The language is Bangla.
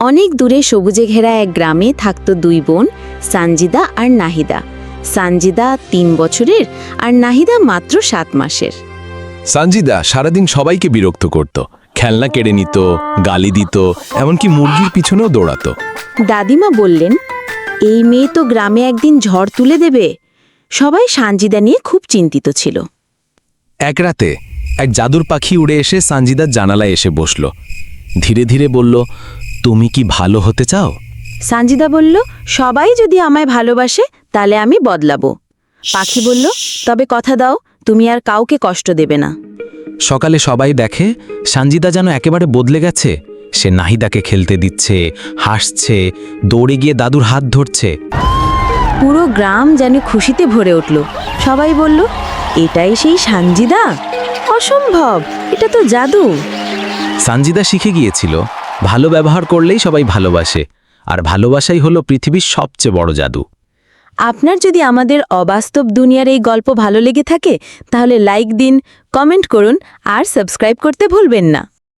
অনেক দূরে সবুজে ঘেরা এক গ্রামে থাকতো দুই বোন সানজিদা আর নাহিদা। সানজিদা তিন বছরের আর নাহিদা মাত্র সাত মাসের। সানজিদা সারাদিন সবাইকে বিরক্ত করত। খেলনা কেড়ে নিত গালি দিত এমনকি মুরগির পিছনেও দৌড়াতো। দাদিমা বললেন এই মেয়ে তো গ্রামে একদিন ঝড় তুলে দেবে। সবাই সানজিদা নিয়ে খুব চিন্তিত ছিল। এক রাতে এক জাদুর পাখি উড়ে এসে সানজিদার জানালায় এসে বসল। ধীরে ধীরে বলল তুমি কি ভালো হতে চাও? সানজিদা বলল সবাই যদি আমায় ভালোবাসে তাহলে আমি বদলাবো। পাখি বলল তবে কথা দাও তুমি আর কাউকে কষ্ট দেবে না। সকালে সবাই দেখে সানজিদা যেন একেবারে বদলে গেছে। সে নাহিদাকে খেলতে দিচ্ছে হাসছে দৌড়ে গিয়ে দাদুর হাত ধরছে। পুরো গ্রাম যেন খুশিতে ভরে উঠল। সবাই বলল এটাই সেই সানজিদা? অসম্ভব এটা তো জাদু। সানজিদা শিখে গিয়েছিল। ভালো ব্যবহার করলেই সবাই ভালোবাসে, আর ভালোবাসাই হলো পৃথিবীর সবচেয়ে বড় জাদু। আপনার যদি আমাদের অবাস্তব দুনিয়ার এই গল্প ভালো লেগে থাকে, তাহলে লাইক দিন কমেন্ট করুন, আর সাবস্ক্রাইব করতে ভুলবেন না।